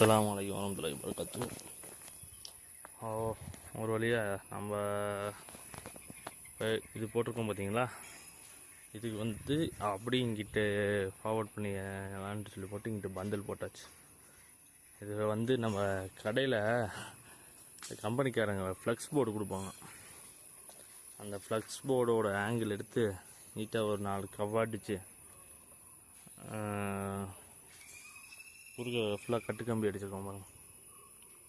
அஸ்லாம் வலைக்கம் வரமத்துலாய் வரகாத்து ஒரு வழியாக நம்ம இது போட்டிருக்கோம் பார்த்தீங்களா இதுக்கு வந்து அப்படி இங்கிட்ட ஃபார்வர்ட் பண்ணி வேணும்னு சொல்லி போட்டு இங்கிட்ட பந்தல் போட்டாச்சு. இது வந்து நம்ம கடையில் கம்பெனிக்காரங்க ஃப்ளக்ஸ் போர்டு கொடுப்பாங்க. அந்த ஃப்ளெக்ஸ் போர்டோட ஆங்கிள் எடுத்து நீட்டாக ஒரு நாலு கவ்வாடிச்சு குறுக்க ஃபுல்லாக கட்டு கம்பி அடிச்சிருக்கோம் பாருங்க.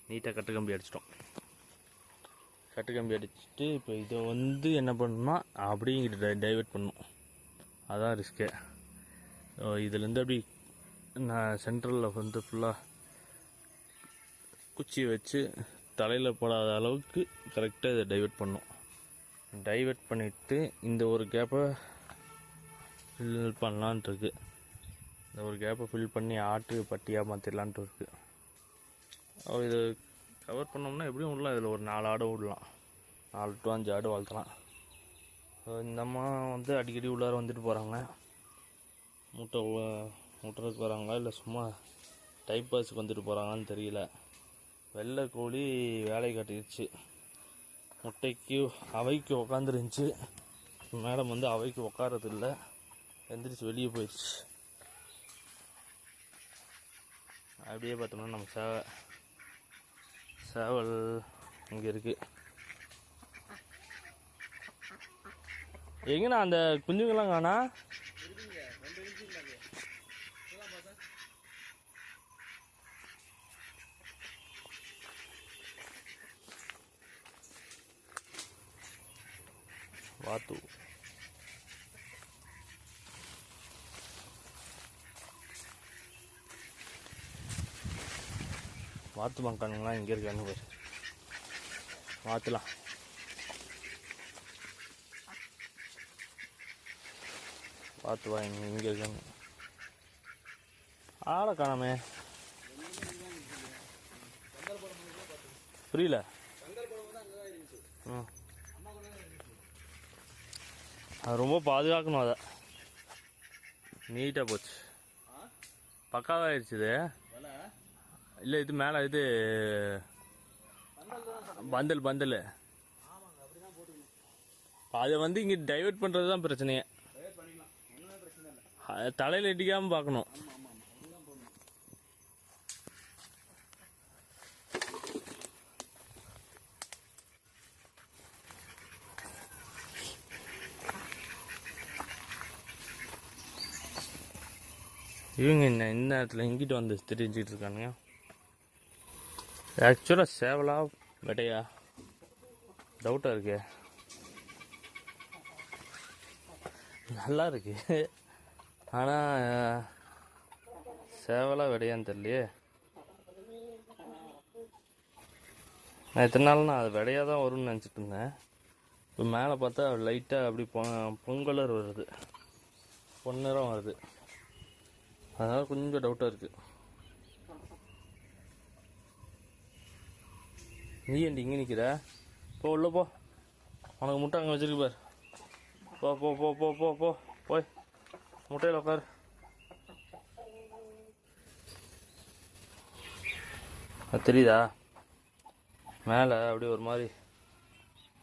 நீட்டாக கட்டு கம்பி அடிச்சிட்டோம். கட்டு கம்பி அடிச்சுட்டு இப்போ இதை வந்து என்ன பண்ணணும்னா அப்படியே இங்கிட்ட டைவெர்ட் பண்ணணும் அதான் ரிஸ்க்கு இதுலேருந்து அப்படி நான் சென்ட்ரலில் வந்து ஃபுல்லாக குச்சி வச்சு தலையில் போடாத அளவுக்கு கரெக்டாக இதை டைவெர்ட் பண்ணும். டைவெர்ட் பண்ணிவிட்டு இந்த ஒரு கேப்பை ஃபில் பண்ணலான்ட்டுருக்கு இந்த ஒரு கேப்பை ஃபில் பண்ணி ஆட்டு பட்டியாக மாற்றிடலான்ட்டு இருக்கு. அஹ் இது கவர் பண்ணோம்னா எப்படியும் விடலாம். இதில் ஒரு நாலு ஆடு விடலாம். நாலு டு அஞ்சு ஆடு வளர்த்தலாம் இந்த அம்மா வந்து அடிக்கடி உள்ளார வந்துட்டு போகிறாங்க மூட்டை மூட்டுறதுக்கு முட்டுறதுக்கு வராங்களா? இல்லை சும்மா டைப் பாஸுக்கு வந்துட்டு போகிறாங்கன்னு தெரியல. வெள்ளை கோழி வேலை கட்டிடுச்சு முட்டைக்கு அவைக்கு உக்காந்துருந்துச்சு. மேடம் வந்து அவைக்கு உட்காரது எந்திரிச்சு வெளியே போயிடுச்சு. அப்படியே பார்த்தோம்னா நம்ம சேவை சேவல் இங்கே இருக்குது எங்கண்ணா அந்த குஞ்சுங்கெல்லாம் காணா? வாத்து. வாத்து மக்கானுங்களாம் இங்கே இருக்கான்னு பாரு வாத்துலாம். பார்த்து வாங்க இங்கே இங்கே இருக்காங்க ஆளை காணாமே. புரியல? ம். அது ரொம்ப பாதுகாக்கணும் அதை. நீட்டாக போச்சு. பக்காவாகிடுச்சு இது. இல்லை இது மேலே இது பந்தல் பந்தல். அதை வந்து இங்கே டைவர்ட் பண்ணுறது தான் பிரச்சனையே தலையில் இடிக்காமல் பார்க்கணும். இவங்க என்ன இந்த நேரத்தில் இங்கிட்டு வந்து தெரிஞ்சுக்கிட்டு இருக்கானுங்க. ஆக்சுவலாக சேவலா வெட்டையா? டவுட்டாக இருக்கு. நல்லா இருக்கு. ஆனால் சேவலா வெடையான்னு தெரியலையே. நான் இத்தனை நாள் நான் அது வெடையாக தான் வரும்னு நினச்சிட்டு இருந்தேன். இப்போ மேலே பார்த்தா லைட்டாக அப்படி பொ பொங்கலர் வருது. பொன்னிறம் வருது. அதனால் கொஞ்சம் டவுட்டாக இருக்குது நீ ஏன்டி இங்கே நிற்கிற போ உள்ள போ. உனக்கு முட்டை அங்கே வச்சிருக்கு பார். போ போ போ போ போ போ. போய். முட்டையில் உட்காரு அது தெரியுதா? மேலே அப்படியே ஒரு மாதிரி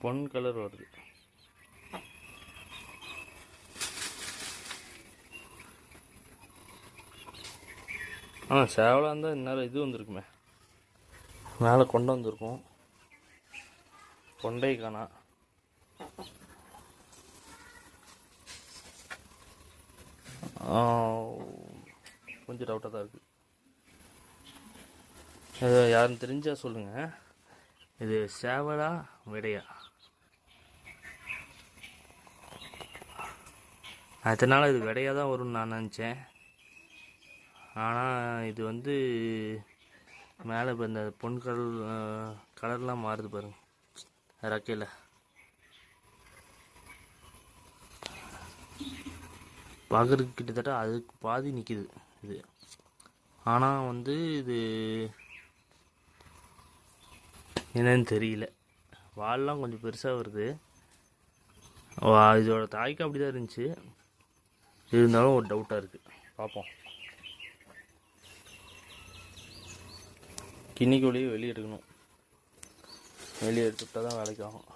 பொன் கலர் வருது. ஆ சேவலாக இருந்தால் இந்நேரம் இது வந்திருக்குமே. மேலே கொண்டு வந்திருக்கும். கொண்டை காணா கொஞ்சம் டவுட்டாக தான் இருக்குது இது யாரும் தெரிஞ்சா சொல்லுங்கள் இது சேவலா விடையா? அதனால் இது விடையாக தான் வரும்னு நான் நினச்சேன். ஆனால் இது வந்து மேலே இப்போ இந்த பொன் கலர் கலர்லாம் மாறுது பாருங்க. ரக்கையில் பார்க்குறதுக்கு கிட்டத்தட்ட அதுக்கு பாதி நிற்கிது இது. ஆனால் வந்து இது என்னன்னு தெரியல. வால்லாம் கொஞ்சம் பெருசாக வருது. இதோட தாய்க்கு அப்படி தான் இருந்துச்சு. இருந்தாலும் ஒரு டவுட்டாக இருக்குது பார்ப்போம் கிண்ணிக்குள்ளேயே வெளியே எடுக்கணும். வெளியே எடுத்துவிட்டா தான் வேலைக்கு ஆகும்.